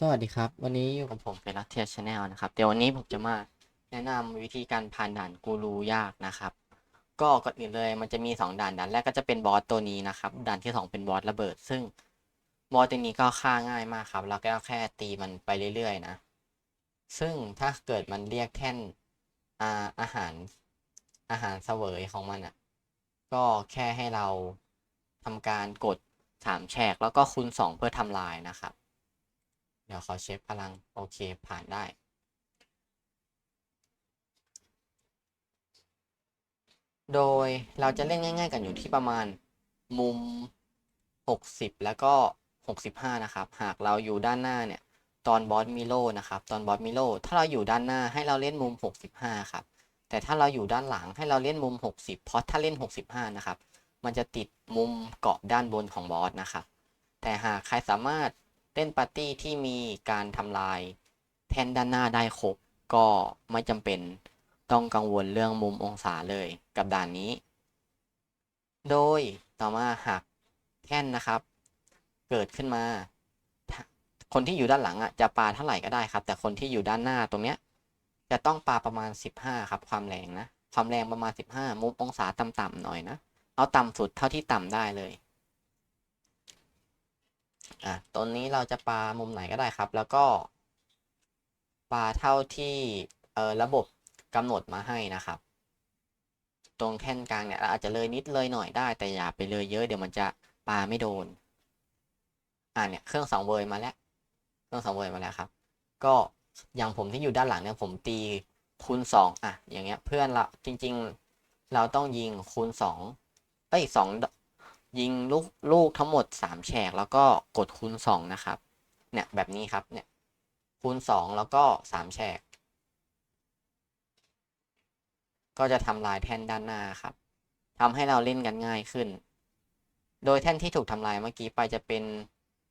สวัสดีครับ วันนี้อยู่กับผมเป็นรัตเทียชแนลนะครับ เดี๋ยววันนี้ผมจะมาแนะนำวิธีการผ่านด่านกูรูยากนะครับ ก็ก่อนอื่นเลยมันจะมี 2 ด่าน ด่านแรกก็จะเป็นบอสตัวนี้นะครับ ด่านที่ 2 เป็นบอสระเบิด ซึ่งบอสตัวนี้ก็ฆ่าง่ายมากครับ เราก็แค่ตีมันไปเรื่อยๆนะ ซึ่งถ้าเกิดมันเรียกแท่นอาอาหารอาหารเสวยของมันอะ ก็แค่ให้เราทำการกดสามแฉกแล้วก็คูณสองเพื่อทำลายนะครับ เดี๋ยวขอเช็คพลัง โอเค ผ่านได้ โดยเราจะเล่นง่าย ๆ กันอยู่ที่ประมาณมุม 60 แล้วก็ 65 นะครับ หากเราอยู่ด้านหน้าเนี่ย ตอนบอสมิโลนะครับ ตอนบอสมิโลถ้าเราอยู่ด้านหน้าให้เราเล่นมุม 65 ครับ แต่ถ้าเราอยู่ด้านหลังให้เราเล่นมุม 60 เพราะถ้าเล่น 65 นะครับ มันจะติดมุมเกาะด้านบนของบอสนะครับ แต่หากใครสามารถ เล่นปาร์ตี้ที่มีการทำลายแท่นด้านหน้าได้ครบ ก็ไม่จำเป็นต้องกังวลเรื่องมุมองศาเลยกับด่านนี้ โดยต่อมาหากแท่นนะครับ เกิดขึ้นมา คนที่อยู่ด้านหลังอะจะปาเท่าไหร่ก็ได้ครับ แต่คนที่อยู่ด้านหน้าตรงเนี้ยจะต้องปาประมาณ 15 ครับ ความแรงนะ ความแรงประมาณ 15 มุมองศาต่ำๆหน่อยนะ เอาต่ำสุดเท่าที่ต่ำได้เลย อะตรงนี้เราจะปามุมไหนก็ได้ครับ แล้วก็ ปาเท่าที่เออระบบกำหนดมาให้นะครับ ตรงแท่นกลางเนี่ยเราอาจจะเลยนิดเลยหน่อยได้ แต่อย่าไปเลยเยอะเดี๋ยวมันจะปาไม่โดน อ่าเนี่ยเครื่องสองเวยมาแล้ว เครื่องสองเวยมาแล้วครับ ก็อย่างผมที่อยู่ด้านหลังเนี่ยผมตีคูณสองอะอย่างเงี้ยเพื่อนเราจริง ๆ เราต้องยิงคูณสองเอ้ยสอง ยิงลูกลูกทั้งหมดสามแฉกแล้วก็กดคูณสองนะครับ เนี่ยแบบนี้ครับเนี่ยคูณสองแล้วก็สามแฉก ก็จะทำลายแท่นด้านหน้าครับทำให้เราเล่นกันง่ายขึ้น โดยแท่นที่ถูกทำลายเมื่อกี้ไปจะเป็น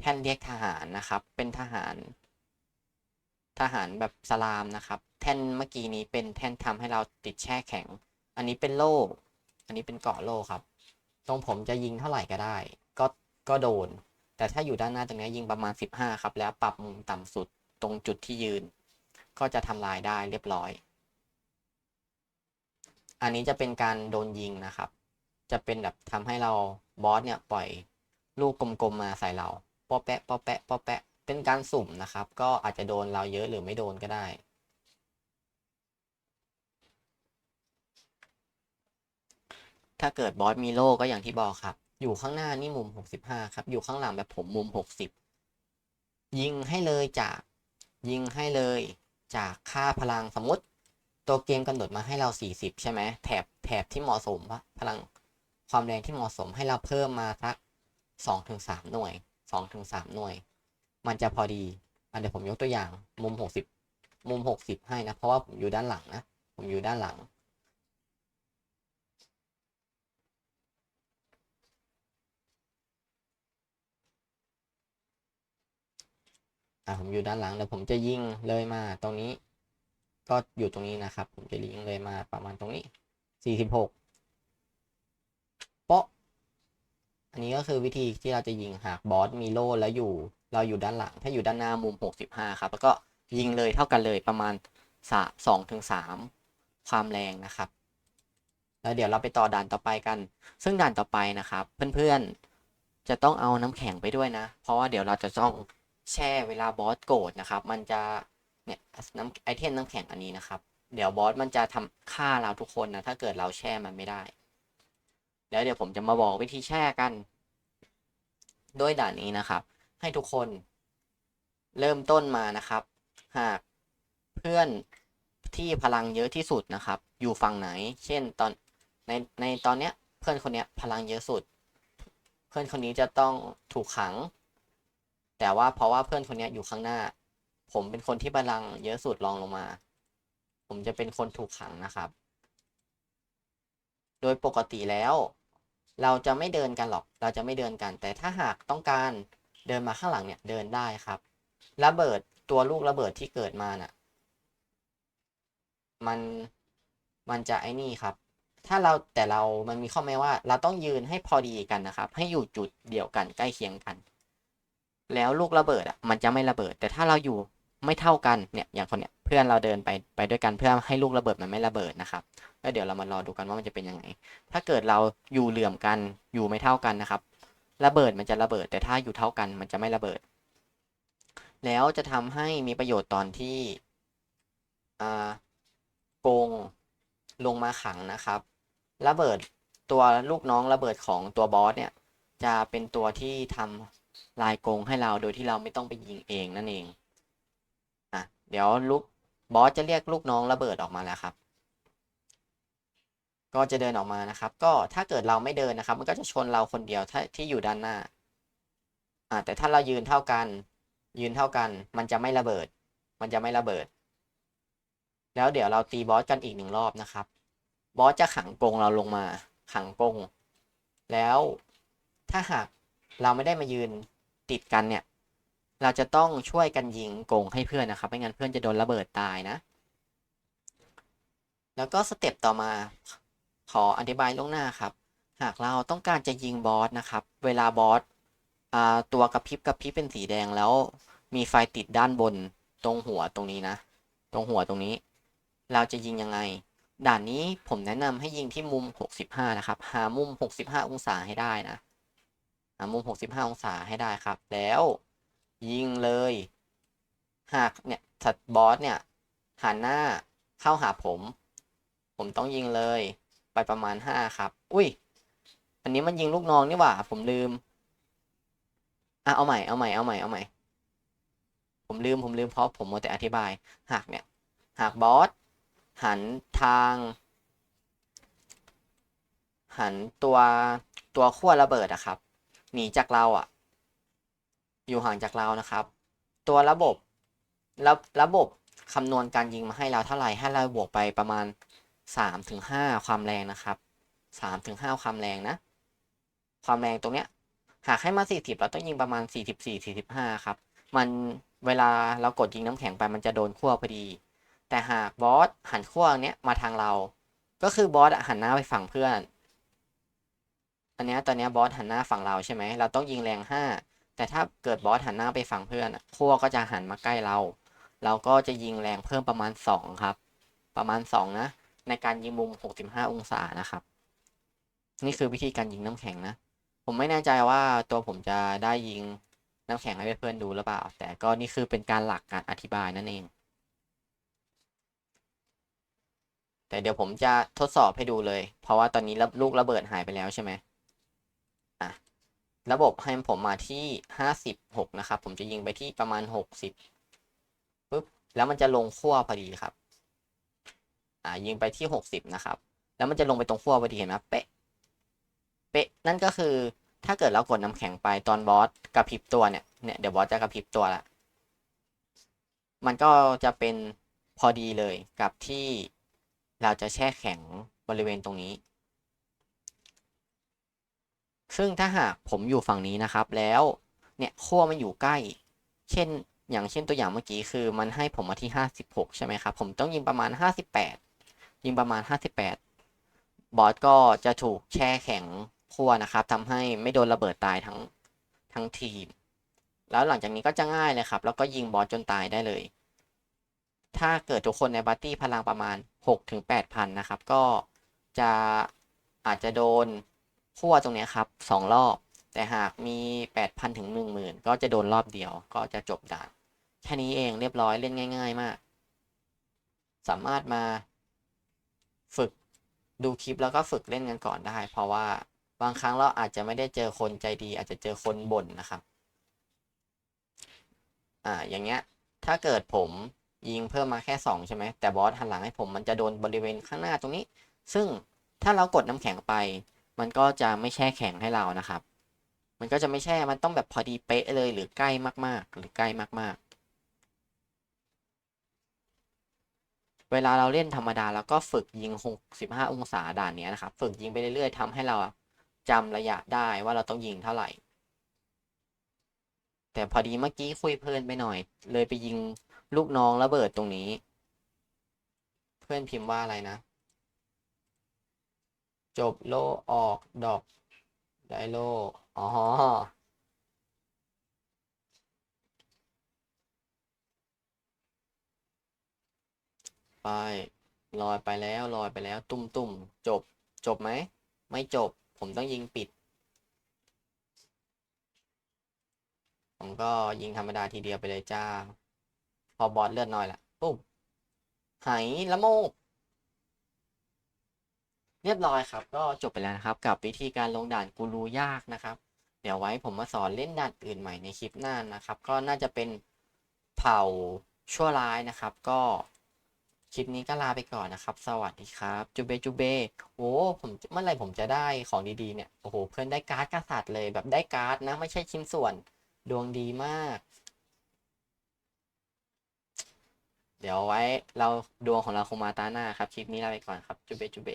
แท่นเรียกทหารนะครับ เป็นทหาร ทหารแบบสลามนะครับ แท่นเมื่อกี้นี้เป็นแท่นทำให้เราติดแช่แข็ง อันนี้เป็นโล่ อันนี้เป็นเกาะโล่ครับ ตรงผมจะยิงเท่าไหร่ก็ได้ ก็ก็โดน แต่ถ้าอยู่ด้านหน้าตรงนี้ยิงประมาณ 15 ครับ แล้วปรับมุมต่ำสุดตรงจุดที่ยืน ก็จะทำลายได้เรียบร้อย อันนี้จะเป็นการโดนยิงนะครับ จะเป็นแบบทำให้เราบอสเนี่ยปล่อยลูกกลมๆมาใส่เราป้อแปะป้อแปะป้อแปะเป็นการสุ่มนะครับ ก็อาจจะโดนเราเยอะหรือไม่โดนก็ได้ ถ้าเกิดบอสมีโล่ก็อย่างที่บอกครับ อยู่ข้างหน้านี่มุม 65 ครับ อยู่ข้างหลังแบบผมมุม 60 ยิงให้เลยจาก ยิงให้เลยจากค่าพลังสมมติ ตัวเกมกำหนดมาให้เรา 40 ใช่ไหมแถบแถบที่เหมาะสมปะพลังความแรงที่เหมาะสมให้เราเพิ่มมาสัก2-3 หน่วย 2-3 หน่วย มันจะพอดีอันเดี๋ยวผมยกตัวอย่างมุม 60 มุม 60 ให้นะ เพราะว่าผมอยู่ด้านหลังนะ ผมอยู่ด้านหลัง อ่าผมอยู่ด้านหลังแล้วผมจะยิงเลยมาตรงนี้ ก็อยู่ตรงนี้นะครับ ผมจะยิงเลยมาประมาณตรงนี้สี่สิบหกเปาะอันนี้ก็คือวิธีที่เราจะยิงหากบอสมีโล่แล้วอยู่ เราอยู่ด้านหลัง ถ้าอยู่ด้านหน้ามุมหกสิบห้าครับ แล้วก็ยิงเลยเท่ากันเลยประมาณสาสองถึงสามความแรงนะครับ แล้วเดี๋ยวเราไปต่อด่านต่อไปกัน ซึ่งด่านต่อไปนะครับ เพื่อนๆจะต้องเอาน้ำแข็งไปด้วยนะ เพราะว่าเดี๋ยวเราจะต้อง แช่เวลาบอสโกรธนะครับ มันจะเนี่ยน้ำไอเทมน้ำแข็งอันนี้นะครับ เดี๋ยวบอสมันจะทำฆ่าเราทุกคนนะ ถ้าเกิดเราแช่มันไม่ได้ แล้วเดี๋ยวผมจะมาบอกวิธีแช่กันด้วยด่านนี้นะครับ ให้ทุกคนเริ่มต้นมานะครับ หากเพื่อนที่พลังเยอะที่สุดนะครับ อยู่ฝั่งไหน เช่นตอนในในตอนเนี้ยเพื่อนคนเนี้ยพลังเยอะสุด เพื่อนคนนี้จะต้องถูกขัง แต่ว่าเพราะว่าเพื่อนคนนี้อยู่ข้างหน้า ผมเป็นคนที่พลังเยอะสุดรองลงมา ผมจะเป็นคนถูกขังนะครับ โดยปกติแล้ว เราจะไม่เดินกันหรอก เราจะไม่เดินกัน แต่ถ้าหากต้องการเดินมาข้างหลังเนี่ยเดินได้ครับระเบิดตัวลูกระเบิดที่เกิดมาน่ะ มันมันจะไอ้นี่ครับ ถ้าเราแต่เรามันมีข้อแม้ว่า เราต้องยืนให้พอดีกันนะครับ ให้อยู่จุดเดียวกันใกล้เคียงกัน แล้วลูกระเบิดอะมันจะไม่ระเบิด แต่ถ้าเราอยู่ไม่เท่ากันเนี่ยอย่างคนเนี้ยเพื่อนเราเดินไปไปด้วยกันเพื่อให้ลูกระเบิดมันไม่ระเบิดนะครับแล้วเดี๋ยวเรามารอดูกันว่ามันจะเป็นยังไง ถ้าเกิดเราอยู่เหลื่อมกันอยู่ไม่เท่ากันนะครับ ระเบิดมันจะระเบิด แต่ถ้าอยู่เท่ากันมันจะไม่ระเบิด แล้วจะทำให้มีประโยชน์ตอนที่อ่าโกงลงมาขังนะครับ ระเบิดตัวลูกน้องระเบิดของตัวบอสเนี่ยจะเป็นตัวที่ทำ ลายกงให้เราโดยที่เราไม่ต้องไปยิงเองนั่นเองอะเดี๋ยวลูกบอสจะเรียกลูกน้องระเบิดออกมาแล้วครับ ก็จะเดินออกมานะครับ ก็ถ้าเกิดเราไม่เดินนะครับ มันก็จะชนเราคนเดียวที่อยู่ด้านหน้าอ่าแต่ถ้าเรายืนเท่ากัน ยืนเท่ากัน มันจะไม่ระเบิด มันจะไม่ระเบิด แล้วเดี๋ยวเราตีบอสกันอีกหนึ่งรอบนะครับ บอสจะขังกรงเราลงมา ขังกรงแล้วถ้าหาก เราไม่ได้มายืนติดกันเนี่ย เราจะต้องช่วยกันยิงกงให้เพื่อนนะครับ ไม่งั้นเพื่อนจะโดนระเบิดตายนะ แล้วก็สเต็ปต่อมาขออธิบายล่วงหน้าครับ หากเราต้องการจะยิงบอสนะครับ เวลาบอสตัวกระพริบกระพริบเป็นสีแดงแล้วมีไฟติดด้านบนตรงหัวตรงนี้นะ ตรงหัวตรงนี้ เราจะยิงยังไง ด่านนี้ผมแนะนำให้ยิงที่มุม 65 นะครับ หามุม 65 องศาให้ได้นะ มุม 65 องศาให้ได้ครับ แล้ว ยิงเลย หากเนี่ยถัดบอสเนี่ยหันหน้าเข้าหาผม ผมต้องยิงเลย ไปประมาณ 5 ครับ อุ้ย อันนี้มันยิงลูกน้องนี่หว่า ผมลืมอะเอาใหม่เอาใหม่เอาใหม่เอาใหม่ ผมลืมผมลืมเพราะผมมัวแต่อธิบาย หากเนี่ย หากบอสหันทาง หันตัวตัวขั้วระเบิดอะครับ หนีจากเราอะอยู่ห่างจากเรานะครับ ตัวระบบระระบบคำนวณการยิงมาให้เราเท่าไหร่ให้เราบวกไปประมาณสามถึงห้าความแรงนะครับสามถึงห้าความแรงนะ ความแรงตรงเนี้ยหากให้มาสี่สิบเราต้องยิงประมาณสี่สิบสี่สี่สิบห้าครับ มันเวลาเรากดยิงน้ำแข็งไปมันจะโดนขั้วพอดี แต่หากบอสหันขั้วเนี้ยมาทางเรา ก็คือบอสหันหน้าไปฝั่งเพื่อน อันนี้ตอนนี้บอสหันหน้าฝั่งเราใช่ไหมเราต้องยิงแรงห้าแต่ถ้าเกิดบอสหันหน้าไปฝั่งเพื่อนอะขั้วก็จะหันมาใกล้เรา เราก็จะยิงแรงเพิ่มประมาณสองครับ ประมาณสองนะ ในการยิงมุมหกสิบห้าองศานะครับ นี่คือวิธีการยิงน้ำแข็งนะ ผมไม่แน่ใจว่าตัวผมจะได้ยิงน้ำแข็งให้เพื่อนดูหรือเปล่า แต่ก็นี่คือเป็นการหลักการอธิบายนั่นเองแต่เดี๋ยวผมจะทดสอบให้ดูเลย เพราะว่าตอนนี้ลูกระเบิดหายไปแล้วใช่ไหม ระบบให้ผมมาที่ห้าสิบหกนะครับ ผมจะยิงไปที่ประมาณหกสิบปุ๊บแล้วมันจะลงขั้วพอดีครับ อ่ายิงไปที่หกสิบนะครับ แล้วมันจะลงไปตรงขั้วพอดีเห็นไหมเป๊ะ เป๊ะ นั่นก็คือถ้าเกิดเรากดน้ำแข็งไปตอนบอสกระพริบตัวเนี่ย เนี่ยเดี๋ยวบอสจะกระพริบตัวละ มันก็จะเป็นพอดีเลยกับที่เราจะแช่แข็งบริเวณตรงนี้ ซึ่งถ้าหากผมอยู่ฝั่งนี้นะครับ แล้วเนี่ยขั้วมันอยู่ใกล้ เช่น อย่างเช่นตัวอย่างเมื่อกี้คือ มันให้ผมมาที่ห้าสิบหกใช่ไหมครับ ผมต้องยิงประมาณห้าสิบแปดยิงประมาณห้าสิบอสก็จะถูกแช่แข็งขั้วนะครับทำให้ไม่โดนระเบิดตายทั้งทั้งทีม แล้วหลังจากนี้ก็จะง่ายเลยครับ แล้วก็ยิงบอสจนตายได้เลย ถ้าเกิดทุกคนในบัตตี้พลังประมาณ6ถึง8,000 นะครับ ก็จะอาจจะโดน ขั้วตรงนี้ครับสองรอบ แต่หากมี 8,000ถึง10,000 ก็จะโดนรอบเดียวก็จะจบด่าน แค่นี้เองเรียบร้อยเล่นง่าย ๆ มาก สามารถมาฝึกดูคลิปแล้วก็ฝึกเล่นกันก่อนได้ เพราะว่าบางครั้งเราอาจจะไม่ได้เจอคนใจดี อาจจะเจอคนบ่นนะครับ อ่า อย่างเงี้ย ถ้าเกิดผมยิงเพิ่มมาแค่สองใช่ไหม แต่บอสหันหลังให้ผมมันจะโดนบริเวณข้างหน้าตรงนี้ ซึ่งถ้าเรากดน้ำแข็งไป มันก็จะไม่แช่แข็งให้เรานะครับ มันก็จะไม่แช่ มันต้องแบบพอดีเป๊ะเลยหรือใกล้มากๆ หรือใกล้มากๆ เวลาเราเล่นธรรมดาแล้วก็ฝึกยิง 65 องศาด่านนี้นะครับ ฝึกยิงไปเรื่อยๆทำให้เราจำระยะได้ว่าเราต้องยิงเท่าไหร่ แต่พอดีเมื่อกี้คุยเพลินไปหน่อย เลยไปยิงลูกน้องระเบิดตรงนี้ เพื่อนพิมพ์ว่าอะไรนะ จบโลออกดอก ได้โล อ๋อ ไปลอยไปแล้วลอยไปแล้ว ตุ่มตุ่มจบ จบไหม ไม่จบ ผมต้องยิงปิด ผมก็ยิงธรรมดาทีเดียวไปเลยจ้า พอบอสเลือดน้อยละปุ๊บหายละโมก เรียบร้อยครับ ก็จบไปแล้วนะครับ กับวิธีการลงด่านกูรูยากนะครับ เดี๋ยวไว้ผมมาสอนเล่นด่านอื่นใหม่ในคลิปหน้านะครับ ก็น่าจะเป็นเผ่าชั่วร้ายนะครับ ก็คลิปนี้ก็ลาไปก่อนนะครับ สวัสดีครับจูเบจูเบโอ้ผมเมื่อไหร่ผมจะได้ของดีๆเนี่ยโอ้โหเพื่อนได้การ์ดกษัตริย์เลยแบบได้การ์ดนะ ไม่ใช่ชิ้นส่วนดวงดีมาก เดี๋ยวไว้เราดวงของเราคงมาตาหน้าครับ คลิปนี้ลาไปก่อนครับจูเบจูเบ